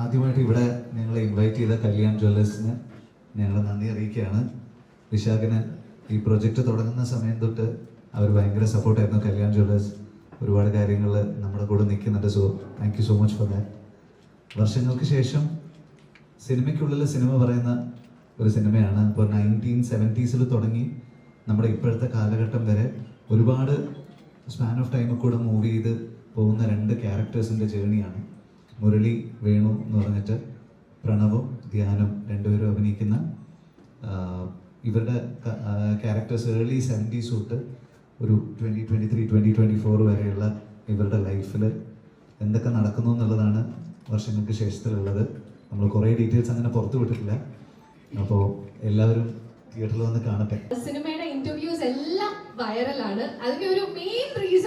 ആദ്യമായിട്ട് ഇവിടെ ഞങ്ങളെ ഇൻവൈറ്റ് ചെയ്ത കല്യാൺ ജ്വല്ലേഴ്സിന് ഞങ്ങൾ നന്ദി അറിയിക്കുകയാണ്. വിശാഖിന് ഈ പ്രൊജക്റ്റ് തുടങ്ങുന്ന സമയം തൊട്ട് അവർ ഭയങ്കര സപ്പോർട്ടായിരുന്നു കല്യാൺ ജ്വല്ലേഴ്സ് ഒരുപാട് കാര്യങ്ങൾ നമ്മുടെ കൂടെ നിൽക്കുന്നുണ്ട്. So thank so much for that വർഷങ്ങൾക്ക് ശേഷം സിനിമയ്ക്കുള്ളിൽ സിനിമ പറയുന്ന ഒരു സിനിമയാണ്. ഇപ്പോൾ നയന്റീൻ സെവന്റീസിൽ തുടങ്ങി നമ്മുടെ ഇപ്പോഴത്തെ കാലഘട്ടം വരെ ഒരുപാട് സ്പാൻ ഓഫ് ടൈമിൽ കൂടെ മൂവ് ചെയ്ത് പോകുന്ന രണ്ട് ക്യാരക്ടേഴ്സിന്റെ ജേണിയാണ് മുരളി വേണു എന്ന് പറഞ്ഞിട്ട് പ്രണവും ധ്യാനും രണ്ടുപേരും അഭിനയിക്കുന്ന ഇവരുടെ ക്യാരക്ടേഴ്സ് ഏർലി സെവന്റീസ് തൊട്ട് ഒരു twenty twenty three twenty twenty four വരെയുള്ള ഇവരുടെ ലൈഫിൽ എന്തൊക്കെ നടക്കുന്നു എന്നുള്ളതാണ് വർഷങ്ങൾക്ക് ശേഷത്തിലുള്ളത്. നമ്മൾ കുറേ ഡീറ്റെയിൽസ് അങ്ങനെ പുറത്തു വിട്ടിട്ടില്ല. അപ്പോൾ എല്ലാവരും തിയേറ്ററിൽ വന്ന് കാണട്ടെ. സിനിമയുടെ ഇന്റർവ്യൂസ് എല്ലാം വൈറലാണ് അതിന്റെ ഒരു main reason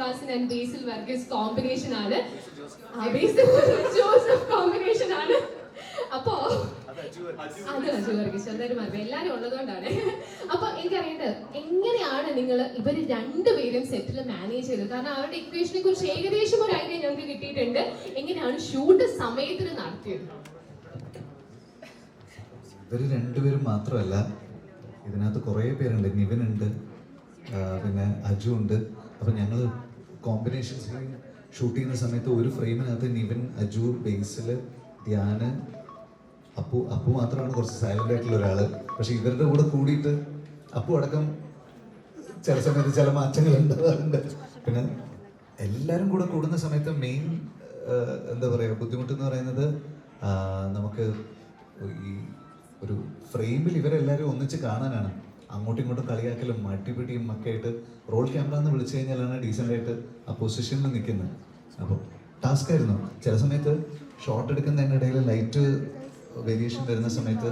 Sreenivasan and Basil Varghese combination ആണ്. ജോസഫ് കോമ്പിനേഷൻ ആണ്. അപ്പോ അജു എന്തായാലും എല്ലാരും ഉള്ളതുകൊണ്ടാണ്. അപ്പൊ എനിക്കറിയേണ്ടത് എങ്ങനെയാണ് നിങ്ങൾ ഇവർ രണ്ടുപേരും സെറ്റിൽ മാനേജ് ചെയ്തത്? കാരണം അവരുടെ ഇക്വേഷനെ കുറിച്ച് ഏകദേശം ഒരു ഐഡിയ ഞങ്ങൾക്ക് കിട്ടിയിട്ടുണ്ട്. എങ്ങനെയാണ് ഷൂട്ട് സമയത്തിന് നടത്തിയത്? ഇവർ രണ്ടുപേരും മാത്രമല്ല ഇതിനകത്ത് കുറേ പേരുണ്ട്. നിവിൻ ഉണ്ട് പിന്നെ അജു ഉണ്ട്. അപ്പം ഞങ്ങൾ കോമ്പിനേഷൻ സീൻ ഷൂട്ട് ചെയ്യുന്ന സമയത്ത് ഒരു ഫ്രെയിമിനകത്ത് നിവിൻ അജു ബേസിൽ ധ്യാന് അപ്പു അപ്പു മാത്രമാണ് കുറച്ച് സൈലന്റ് ആയിട്ടുള്ള ഒരാൾ പക്ഷെ ഇവരുടെ കൂടെ കൂടിയിട്ട് അപ്പു അടക്കം ചില സമയത്ത് ചില മാറ്റങ്ങൾ ഉണ്ടാവാറുണ്ട്. പിന്നെ എല്ലാവരും കൂടെ കൂടുന്ന സമയത്ത് മെയിൻ എന്താ പറയുക ബുദ്ധിമുട്ട് എന്ന് പറയുന്നത് നമുക്ക് ഈ ഒരു ഫ്രെയിമിൽ ഇവരെല്ലാവരും ഒന്നിച്ച് കാണാനാണ്. അങ്ങോട്ടും ഇങ്ങോട്ടും കളിയാക്കലും മട്ടിപിടിയും ഒക്കെ ആയിട്ട് റോൾ ക്യാമറ എന്ന് വിളിച്ചു കഴിഞ്ഞാലാണ് ഡീസന്റ് ആയിട്ട് ആ പൊസിഷനിൽ നിൽക്കുന്നത്. അപ്പോൾ ടാസ്ക് ആയിരുന്നു. ചില സമയത്ത് ഷോട്ട് എടുക്കുന്നതിന്റെ ഇടയിൽ ലൈറ്റ് വേരിയേഷൻ വരുന്ന സമയത്ത്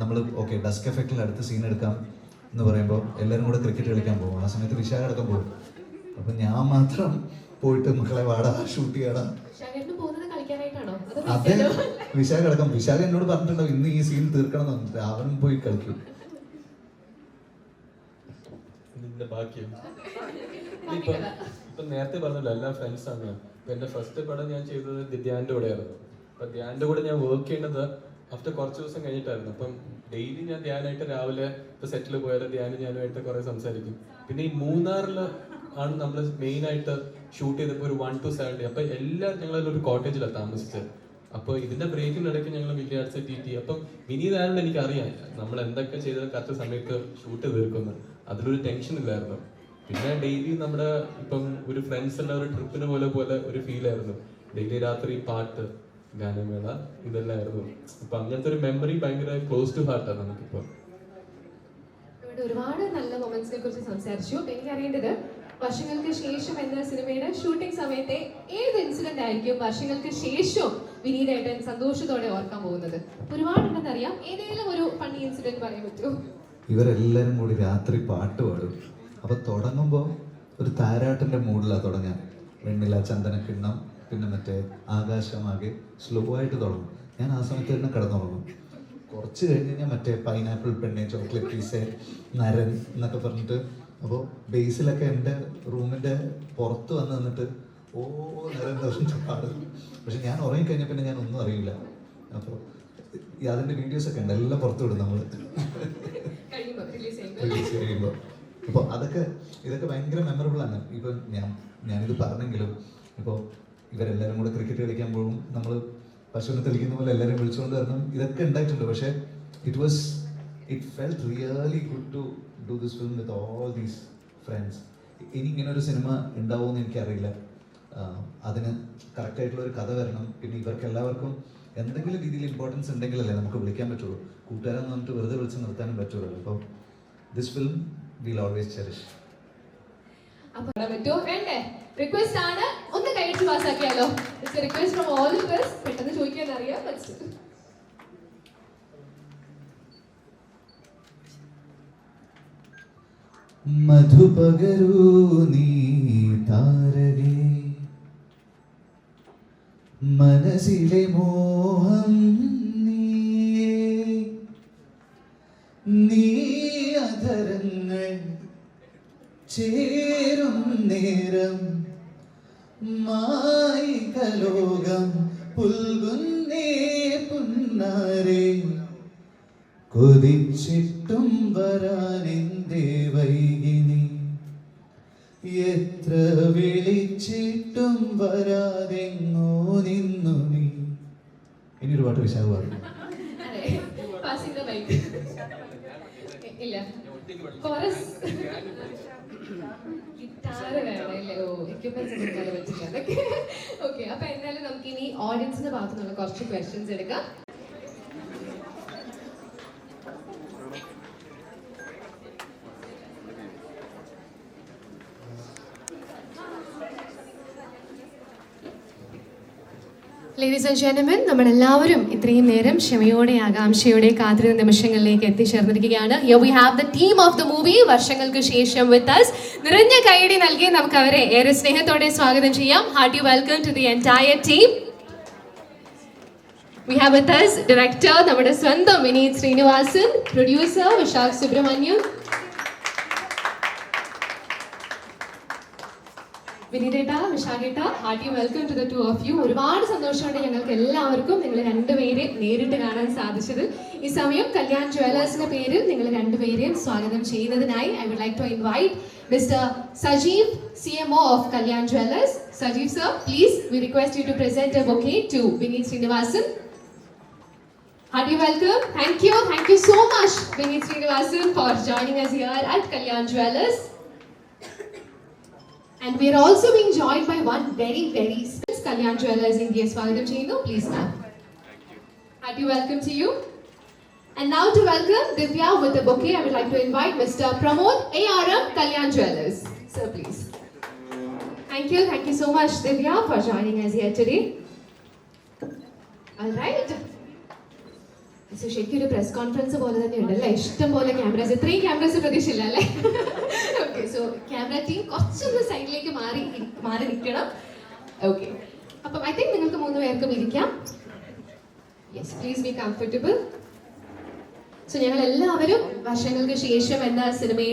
നമ്മൾ ഓക്കെ ഡസ്ക് എഫക്റ്റിൽ അടുത്ത സീൻ എടുക്കാം എന്ന് പറയുമ്പോൾ എല്ലാവരും കൂടെ ക്രിക്കറ്റ് കളിക്കാൻ പോകും. ആ സമയത്ത് വിശാഖ അടക്കം പോകും. അപ്പം ഞാൻ മാത്രം പോയിട്ട് മക്കളെ വാടാ ഷൂട്ട് ചെയ്യാടാ. അതോ വിശാഖ അടക്കം. വിശാഖ എന്നോട് പറഞ്ഞിട്ടുണ്ടാവും ഇന്ന് ഈ സീൻ തീർക്കണം എന്ന് അവനും പോയി കളിക്കും. നിന്റെ ബാക്കിയും ഇപ്പൊ ഇപ്പൊ നേരത്തെ പറഞ്ഞല്ലോ എല്ലാ ഫ്രണ്ട്സ് ആണ്. ഇപ്പൊ എന്റെ ഫസ്റ്റ് പടം ഞാൻ ചെയ്തത് ധ്യാന്റെ കൂടെയായിരുന്നു. അപ്പൊ ധ്യാന്റെ കൂടെ ഞാൻ വർക്ക് ചെയ്യുന്നത് ആഫ്റ്റർ കുറച്ച് ദിവസം കഴിഞ്ഞിട്ടായിരുന്നു. അപ്പം ഡെയിലി ഞാൻ ധ്യാനായിട്ട് രാവിലെ ഇപ്പൊ സെറ്റിൽ പോയാലും ധ്യാനം ഞാനുമായിട്ട് കുറെ സംസാരിക്കും. പിന്നെ ഈ മൂന്നാറിൽ ആണ് നമ്മൾ മെയിൻ ആയിട്ട് ഷൂട്ട് ചെയ്തപ്പോൾ ഒരു വൺ ടു സെവൻ ഡേ അപ്പൊ എല്ലാവരും ഞങ്ങൾ ഒരു കോട്ടേജിലാണ് താമസിച്ചത്. അപ്പൊ ഇതിന്റെ ബ്രേക്കിനിടയ്ക്ക് ഞങ്ങൾ വില്യാർട്സ് ടി ടി അപ്പം എനിക്ക് അറിയാം നമ്മൾ എന്തൊക്കെ ചെയ്താൽ കറക്റ്റ് സമയത്ത് ഷൂട്ട് തീർക്കുന്നു അതിലൊരു ടെൻഷൻ ഇല്ലായിരുന്നു. പിന്നെ ഡെയിലി നമ്മുടെ ഇപ്പം ഒരു ഫ്രണ്ട്സ് എല്ലാം ഒരു ട്രിപ്പിന് പോലെ പോലെ ഒരു ഫീൽ ആയിരുന്നു. ഡെയിലി രാത്രി പാട്ട് ഗാനമേള ഇതെല്ലാം ആയിരുന്നു. അപ്പൊ അങ്ങനത്തെ ഒരു മെമ്മറി ഭയങ്കര ക്ലോസ് ടു ഹാർട്ട് ഹാർട്ടാണ് നമുക്കിപ്പോ. ഒരുപാട് നല്ല മൊമെന്റ്സിനെ കുറിച്ച് സംസാരിച്ചു. എനിക്കറിയേണ്ടത് വർഷങ്ങൾക്ക് ശേഷം എന്ന സിനിമയുടെ ഷൂട്ടിംഗ് സമയത്തെ ഏത് ഇൻസിഡന്റ് ആയിരിക്കും വർഷങ്ങൾക്ക് ശേഷം വിനീതേട്ടൻ സന്തോഷത്തോടെ ഓർക്കാൻ പോകുന്നത്? ഒരുപാടുണ്ടെന്ന് അറിയാം ഏതെങ്കിലും ഒരു ഫണ്ണി ഇൻസിഡന്റ് പറയാൻ പറ്റുമോ? ഇവരെല്ലാവരും കൂടി രാത്രി പാട്ട് പാടും. അപ്പൊ തുടങ്ങുമ്പോൾ ഒരു താരാട്ടിന്റെ മൂഡിലാണ് തുടങ്ങാൻ. വെണ്ണില ചന്ദനക്കിണ്ണം പിന്നെ മറ്റേ ആകാശമാകെ സ്ലോ ആയിട്ട് തുടങ്ങും. ഞാൻ ആ സമയത്ത് തന്നെ കിടന്നുറങ്ങും. കുറച്ച് കഴിഞ്ഞ് കഴിഞ്ഞാൽ മറ്റേ പൈനാപ്പിൾ പെണ്ണെ ചോക്ലേറ്റ് പീസ് നരൻ എന്നൊക്കെ പറഞ്ഞിട്ട് അപ്പോൾ ബേസിലൊക്കെ എന്റെ റൂമിന്റെ പുറത്ത് വന്ന് നിന്നിട്ട് ഓ നരൻ ദോഷം പാടും. പക്ഷെ ഞാൻ ഉറങ്ങിക്കഴിഞ്ഞാൽ പിന്നെ ഞാൻ ഒന്നും അറിയില്ല. അപ്പോൾ അതിന്റെ വീഡിയോസൊക്കെ ഉണ്ട്. എല്ലാം പുറത്തു വിടും നമ്മൾ റിലീസ് ചെയ്യുമ്പോൾ അപ്പോൾ അതൊക്കെ ഇതൊക്കെ ഭയങ്കര മെമ്മറബിൾ ആണ്. ഇപ്പം ഞാൻ ഞാനിത് പറഞ്ഞെങ്കിലും ഇപ്പോൾ ഇവരെല്ലാവരും കൂടെ ക്രിക്കറ്റ് കളിക്കാൻ പോകും. നമ്മൾ പശുവിനെ തെളിക്കുന്ന പോലെ എല്ലാവരും വിളിച്ചുകൊണ്ട് വരണം. ഇതൊക്കെ ഉണ്ടായിട്ടുണ്ട്. പക്ഷേ it was it felt really good to do this film with all these friends ഇനി ഇങ്ങനെ ഒരു സിനിമ ഉണ്ടാവുമെന്ന് എനിക്കറിയില്ല. അതിന് കറക്റ്റായിട്ടുള്ള ഒരു കഥ വരണം. പിന്നെ ഇവർക്ക് എല്ലാവർക്കും എന്തെങ്കിലും രീതിയിൽ ഇമ്പോർട്ടൻസ് ഉണ്ടെങ്കിലല്ലേ നമുക്ക് വിളിക്കാൻ പറ്റുള്ളൂ. കൂട്ടുകാരെന്ന് പറഞ്ഞിട്ട് വെറുതെ വിളിച്ച് നിർത്താനും പറ്റുള്ളൂ. അപ്പോൾ this film will always cherish പറ്റുമോ വേണ്ടേ? റിക്വസ്റ്റ് ആണ്. ഒന്ന് കഴിച്ച് പാസ്സാക്കിയാലോ റിക്വസ്റ്റ് ഫ്രം ഓൾ us. പെട്ടെന്ന് ചോദിക്കാൻ അറിയാം still. മധുപകരൂ നീ താരകേ. മനസ്സിലെ മോഹം നീ ചേരും നേരം മായികലോകം പുൽകുന്നേ പുന്നാരേ. കൊതിച്ചിട്ടും വരാനെന്തേ വൈകിനി? എത്ര വിളിച്ചിട്ടും വരാതെങ്ങോ നിന്നു നീ? ഇനി ഒരു പാട്ട് വിശാഖ പാടും അതെ പാസിംഗ് ദ ബൈക്ക് ഇല്ല. കൊറസ് ഗിറ്റാറ് വേണം അല്ലേ ഓ എക്യുപ്മെന്റ്സ് എടുക്കാൻ പറ്റില്ല ഓക്കെ അപ്പൊ എന്തായാലും നമുക്ക് ഇനി ഓഡിയൻസിന്റെ ഭാഗത്തുനിന്നുള്ള കുറച്ച് ക്വസ്റ്റ്യൻസ് എടുക്കാം. ലേഡീസ് ആൻഡ് ജെന്റൽമെൻ നമ്മളെല്ലാവരും ഇത്രയും നേരം ക്ഷമയോടെ ആകാംക്ഷയോടെ കാത്തിരുന്ന നിമിഷങ്ങളിലേക്ക് എത്തിച്ചേർന്നിരിക്കുകയാണ്. Yo we have the team of the movie വർഷങ്ങൾക്ക് ശേഷം വിത്ത് അസ് നിറഞ്ഞ കൈയടി നൽകി നമുക്ക് അവരെ ഏറെ സ്നേഹത്തോടെ സ്വാഗതം ചെയ്യാം. Hearty welcome to the entire team we have with us director നമ്മുടെ സ്വന്തം വിനീത് ശ്രീനിവാസൻ പ്രൊഡ്യൂസർ വിശാഖ് സുബ്രഹ്മണ്യം വിനീതേട്ട വിശാഖേട്ട hearty welcome to the two of you. ഒരുപാട് സന്തോഷമുണ്ട് ഞങ്ങൾക്ക് എല്ലാവർക്കും നിങ്ങൾ രണ്ടുപേരെ നേരിട്ട് കാണാൻ സാധിച്ചത്. ഈ സമയം കല്യാൺ ജ്വല്ലേഴ്സിന്റെ പേരിൽ നിങ്ങൾ രണ്ടുപേരെയും സ്വാഗതം ചെയ്യുന്നതിനായി I would like to invite mister Sajeev C M O of Kalyan jewellers. Sajeev sir please we request you to present to Vineeth Sreenivasan. Hearty welcome. Thank you. Thank you so much, Vinit Srinivasan, for joining us here at Kalyan Jewelers. And we are also being joined by one very, very special Kalyan Jewelers India Swagatam Chenu. Please, ma'am. Hearty welcome to you. And now to welcome Divya with the bouquet, I would like to invite Mr. Pramod ARM Kalyan Jewelers. Sir, please. Thank you. Thank you so much, Divya, for joining us here today. All right. So, ശരിക്കും ഒരു press conference പോലെ തന്നെ ഉണ്ടല്ലേ ഇഷ്ടം പോലെ cameras ഇത്രയും cameras പ്രതീക്ഷയില്ല അല്ലേ Okay so camera team കുറച്ചൊന്ന് സൈഡിലേക്ക് മാറി മാറി നിൽക്കണം. ഓക്കെ അപ്പം ഐ തിങ്ക് നിങ്ങൾക്ക് മൂന്ന് പേർക്കും ഇരിക്കാം. Yes please be comfortable so ഞങ്ങൾ എല്ലാവരും വർഷങ്ങൾക്ക് ശേഷം എന്ന സിനിമയുടെ